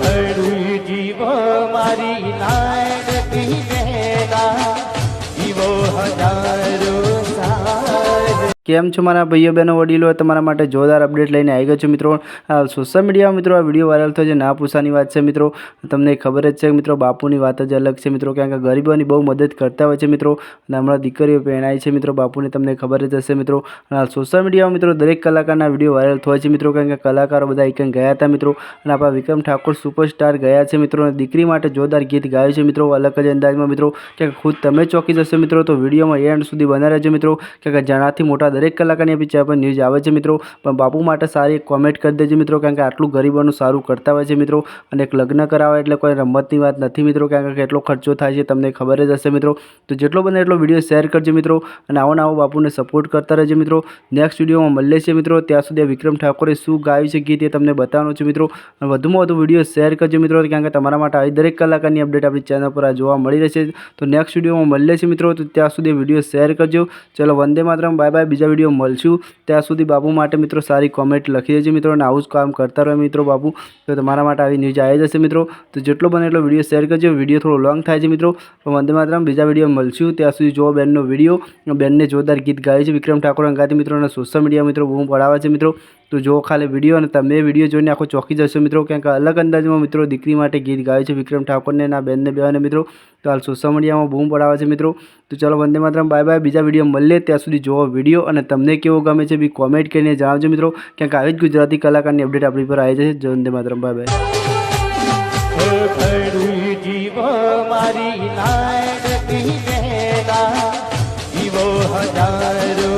ઘડું જીવો કેમ છો મારા ભાઈઓ, બહેનો, વડીલો? તમારા માટે જોરદાર અપડેટ લઈને આવી ગયો છું મિત્રો. સોશિયલ મીડિયામાં મિત્રો આ વીડિયો વાયરલ થયો છે. ના પૂછાની વાત છે મિત્રો. તમને ખબર જ છે મિત્રો, બાપુની વાત જ અલગ છે મિત્રો. કારણ કે ગરીબોની બહુ મદદ કરતા હોય છે મિત્રો. અને હમણાં દીકરીઓ પહેણાય છે મિત્રો. બાપુને તમને ખબર જ હશે મિત્રો. સોશિયલ મીડિયામાં મિત્રો દરેક કલાકારના વીડિયો વાયરલ થયો છે મિત્રો. કારણ કે કલાકારો બધા એક ગયા હતા મિત્રો. અને આપણા વિક્રમ ઠાકોર સુપરસ્ટાર ગયા છે મિત્રો. અને દીકરી માટે જોરદાર ગીત ગાયું છે મિત્રો. અલગ જ અંદાજમાં મિત્રો. કે ખુદ તમે ચોકી જશો મિત્રો. તો વિડીયોમાં એન્ડ સુધી બના રહેજો મિત્રો. કે જણાથી મોટા દરેક કલાકારની આપણી પર ન્યૂઝ આવે છે મિત્રો. પણ બાપુ માટે સારી એક કોમેન્ટ કરી દેજો મિત્રો, કારણ કે આટલું ગરીબોનું સારું કરતા હોય છે મિત્રો. અને એક લગ્ન કરાવે એટલે કોઈ રમતની વાત નથી મિત્રો, કારણ કે કેટલો ખર્ચો થાય છે તમને ખબર જ હશે મિત્રો. તો જેટલો બને એટલો વીડિયો શેર કરજો મિત્રો અને આવો આવો બાપુને સપોર્ટ કરતા રહેજો મિત્રો. નેક્સ્ટ વિડીયોમાં મળીએ છીએ મિત્રો. ત્યાં સુધી વિક્રમ ઠાકોરે શું ગાયું છે ગીત એ તમને બતાવવાનું છે મિત્રો. અને વધુમાં વધુ વીડિયો શેર કરજો મિત્રો, કારણ કે તમારા માટે આવી દરેક કલાકારની અપડેટ આપણી ચેનલ પર જોવા મળી રહેશે. તો નેક્સ્ટ વિડીયોમાં મળીએ છીએ મિત્રો. તો ત્યાં સુધી વીડિયો શેર કરજો. ચલો વંદે માત્રમ. બાય બાય બીજા વીડિયો મળશું. ત્યાં સુધી બાબુ માટે મિત્રો સારી કોમેન્ટ લખી દેજો મિત્રો અને આવું જ કામ કરતા રહો મિત્રો બાપુ તો તમારા માટે આવી ન્યૂઝ આવી જશે મિત્રો. તો જેટલો બને એટલો વીડિયો શેર કરજો. વીડિયો થોડો લોંગ થાય છે મિત્રો. વંદે માતરમ. બીજા વીડિયો મળશું. ત્યાં સુધી જો બેનનો વીડિયો. બેનને જોરદાર ગીત ગાય છે. વિક્રમ ઠાકોર અંગાતી મિત્રો અને સોશિયલ મીડિયા મિત્રો બહુ પડાવે છે મિત્રો. તો જો ખાલી વીડિયો અને તમે વીડિયો જોઈને આખો ચોકી જશો મિત્રો. ક્યાંક અલગ અંદાજમાં મિત્રો દીકરી માટે ગીત ગાય છે વિક્રમ ઠાકોરને ના બેનને બેવાને મિત્રો. તો હાલ સોશિયલ મીડિયામાં બૂમ પડાવે છે મિત્રો. તો ચાલો વંદે માત્રમ, બાય બાય. બીજા વીડિયો મળીએ ત્યાં સુધી જોવો વીડિયો અને તમને કેવો ગમે છે બી કોમેન્ટ કરીને જણાવજો મિત્રો. ક્યાંક આવી જ ગુજરાતી કલાકારની અપડેટ આપણી પર આવી જશે. Vande Mataram, bye bye. હજારો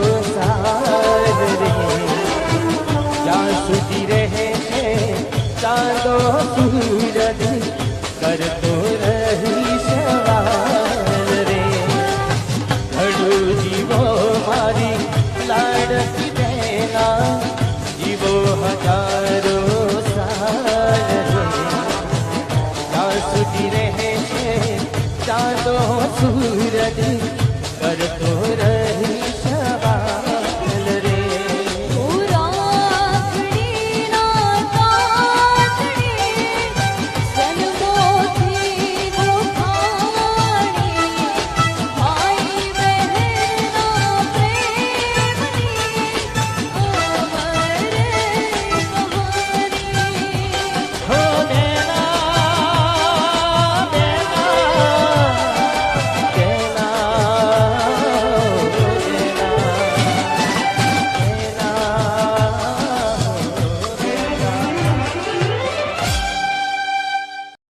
ચાંદો સૂરજ કરતો રહી સવાર રે. ઘડું જીવો મારી લાડકી બેના જીવો હજારો સાર સુધી રહે છે ચાંદો સૂરજ